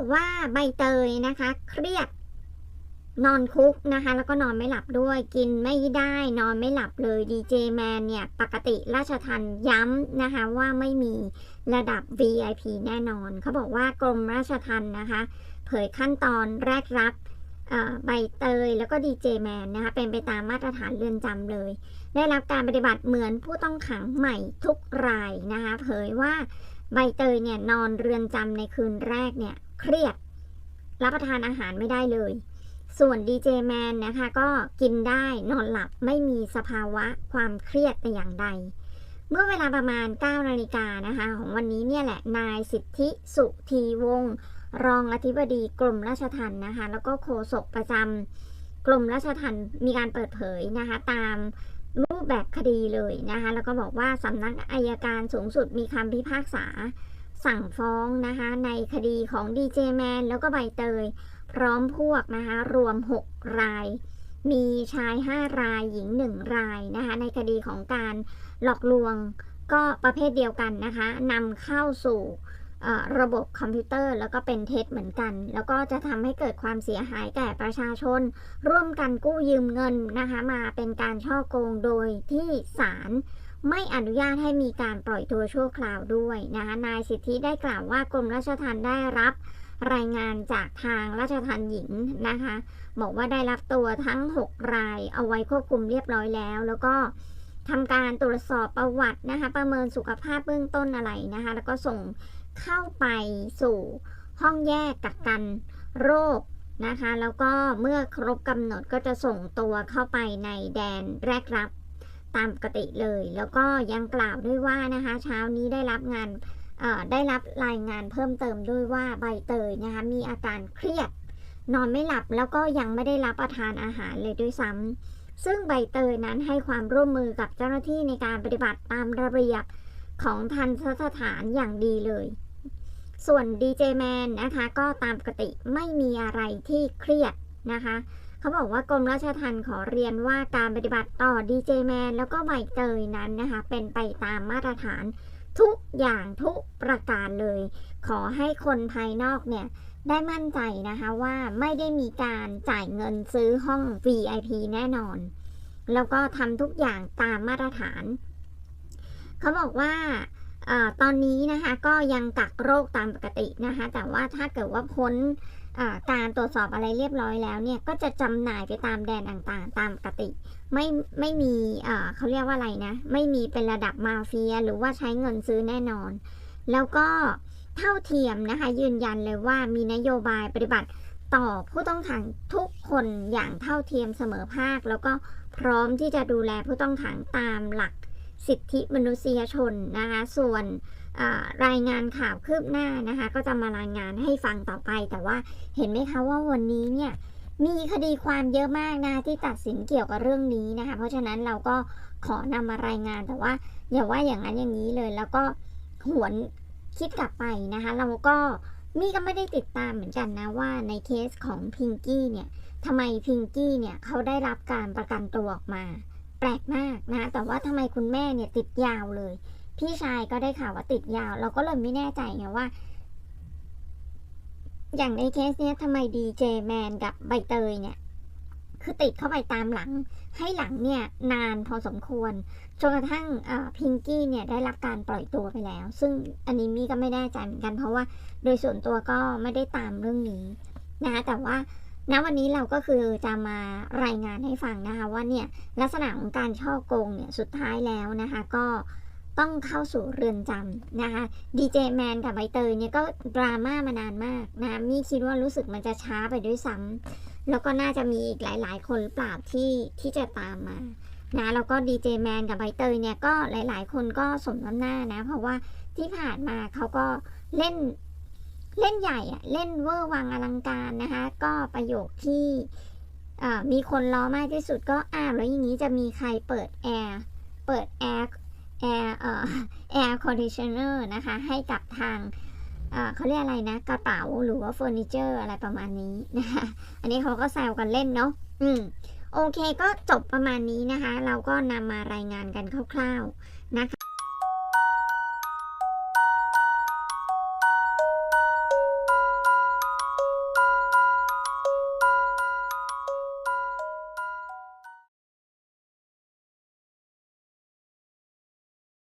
บอกว่าใบเตยนะคะ เครียด นอนคุกนะคะ แล้วก็นอนไม่หลับด้วย กินไม่ได้นอนไม่หลับเลยดีเจแมนเนี่ย ปกติราชทันย้ำนะคะ ว่าไม่มีระดับ VIP แน่นอน เขาบอกว่ากรมราชทันนะคะ เผยขั้นตอนแรกรับใบเตยแล้วก็ดีเจแมนนะคะ เป็นไปตามมาตรฐานเรือนจำเลย ได้รับการปฏิบัติเหมือนผู้ต้องขังใหม่ทุกรายนะคะ เผยว่าใบเตยเนี่ยนอนเรือนจำในคืนแรกเนี่ย เครียด รับประทานอาหารไม่ได้เลย ส่วนดีเจแมนนะคะ ก็กินได้นอนหลับไม่มีสภาวะความเครียดแต่อย่างใด เมื่อเวลาประมาณ 9 นาฬิกานะคะ ของวันนี้เนี่ยแหละ นายสิทธิสุธีวงศ์รองอธิบดีกรมราชทัณฑ์นะคะ แล้วก็โฆษกประจำกรมราชทัณฑ์มีการเปิดเผยนะคะ ตามรูปแบบคดีเลยนะคะ แล้วก็บอกว่าสำนักอายการสูงสุดมีคำพิพากษา สั่งฟ้องนะคะในคดีของดีเจแมนแล้วก็ใบเตย พร้อมพวกนะคะรวม 6 ราย มีชาย 5 รายหญิง 1 รายนะคะในคดีของการหลอกลวงก็ประเภทเดียวกันนะคะนำเข้าสู่ระบบคอมพิวเตอร์แล้วก็เป็นเท็จเหมือนกัน แล้วก็จะทำให้เกิดความเสียหายแก่ประชาชน ร่วมกันกู้ยืมเงินนะคะมาเป็นการช่อโกงโดยที่ศาล ไม่อนุญาตให้มีการปล่อยตัวชั่วคราวด้วยนะคะนายสิทธิได้กล่าวว่ากรมราชทัณฑ์ได้รับรายงานจากทางราชทัณฑ์หญิงนะคะบอกว่าได้รับตัวทั้ง 6 รายเอาไว้ควบคุมเรียบร้อยแล้ว แล้วก็ทำการตรวจสอบประวัตินะคะ ประเมินสุขภาพเบื้องต้นอะไรนะคะ แล้วก็ส่งเข้าไปสู่ห้องแยกกักกันโรคนะคะ แล้วก็เมื่อครบกำหนดก็จะส่งตัวเข้าไปในแดนแรกรับ ตามปกติเลย แล้วก็ยังกล่าวด้วยว่านะคะเช้านี้ได้รับงานได้รับรายงานเพิ่มเติมด้วยว่าใบเตยนะคะมีอาการเครียด นอนไม่หลับแล้วก็ยังไม่ได้รับประทานอาหารเลยด้วยซ้ำซึ่งใบเตยนั้นให้ความร่วมมือกับเจ้าหน้าที่ในการปฏิบัติตามระเบียบของทันสถานอย่างดีเลย ส่วนดีเจแมนนะคะก็ตามปกติไม่มีอะไรที่เครียดนะคะ เขาบอกว่ากรมราชทัณฑ์ขอเรียนว่าการปฏิบัติต่อดีเจแมนแล้วก็ใบเตยนั้นนะคะ เป็นไปตามมาตรฐานทุกอย่างทุกประการเลย ขอให้คนภายนอกเนี่ยได้มั่นใจนะคะว่าไม่ได้มีการจ่ายเงินซื้อห้อง VIP แน่นอน แล้วก็ทำทุกอย่างตามมาตรฐาน เขาบอกว่าอตอนนี้นะคะก็ยังกักโรคตามปกตินะคะ แต่ว่าถ้าเกิดว่าพ้น การตรวจสอบอะไรเรียบร้อยแล้วเนี่ยก็จะจำหน่ายไปตามแดนต่างๆ ตามปกติ ไม่ไม่มีเขาเรียกว่าอะไรนะ ไม่มีเป็นระดับมาเฟีย หรือว่าใช้เงินซื้อแน่นอน แล้วก็เท่าเทียมนะคะยืนยันเลยว่ามีนโยบายปฏิบัติต่อผู้ต้องขังทุกคนอย่างเท่าเทียมเสมอภาค แล้วก็พร้อมที่จะดูแลผู้ต้องขังตามหลัก สิทธิมนุษยชนนะคะส่วนรายงานข่าวคืบหน้านะคะ ก็จะมารายงานให้ฟังต่อไป แต่ว่าเห็นไหมคะว่าวันนี้เนี่ยมีคดีความเยอะมากนะที่ตัดสินเกี่ยวกับเรื่องนี้นะคะ เพราะฉะนั้นเราก็ขอนำมารายงานแต่ว่าอย่าว่าอย่างนั้นอย่างนี้เลย แล้วก็หวนคิดกลับไปนะคะ เราก็มีก็ไม่ได้ติดตามเหมือนกันนะว่าในเคสของพิงกี้เนี่ยทำไมพิงกี้เนี่ยเขาได้รับการประกันตัวออกมา แปลกมากนะ แต่ว่าทำไมคุณแม่เนี่ยติดยาวเลย พี่ชายก็ได้ข่าวว่าติดยาว เราก็เลยไม่แน่ใจไงว่า อย่างในเคสเนี้ยทำไมดีเจแมนกับใบเตยเนี่ย คือติดเข้าไปตามหลัง ให้หลังเนี่ย นานพอสมควรจนกระทั่งพิงกี้เนี่ยได้รับการปล่อยตัวไปแล้ว ซึ่งอันนี้มี่ก็ไม่แน่ใจเหมือนกัน เพราะว่าโดยส่วนตัวก็ไม่ได้ตามเรื่องนี้นะแต่ว่า ณวันนี้เราก็คือจะมารายงานให้ฟังนะคะว่าเนี่ยลักษณะของการช่อโกงเนี่ยสุดท้ายแล้วนะคะก็ต้องเข้าสู่เรือนจำนะคะดีเจแมนกับใบเตยเนี่ยก็ดราม่ามานานมากนะมี่คิดว่ารู้สึกมันจะช้าไปด้วยซ้ำแล้วก็น่าจะมีอีกหลาย ๆ คนหรือเปล่าที่ที่จะตามมานะแล้วก็ดีเจแมนกับใบเตยเนี่ยก็หลาย ๆ คนก็สมน้ำหน้านะ เพราะว่าที่ผ่านมาเขาก็เล่น เล่นใหญ่อะเล่นเวอร์วังอลังการนะคะ ก็ประโยคที่มีคนล้อมากที่สุดก็อ้าวแล้วอย่างนี้จะมีใครเปิดแอร์เปิดแอร์แอร์เอ่อแอร์คอนดิชเนอร์นะคะ ให้กับทางเขาเรียกอะไรนะ กระเป๋าหรือว่าเฟอร์นิเจอร์อะไรประมาณนี้นะคะ อันนี้เขาก็แซวกันเล่นเนาะอืมโอเคก็จบประมาณนี้นะคะ เราก็นำมารายงานกันคร่าวๆนะคะ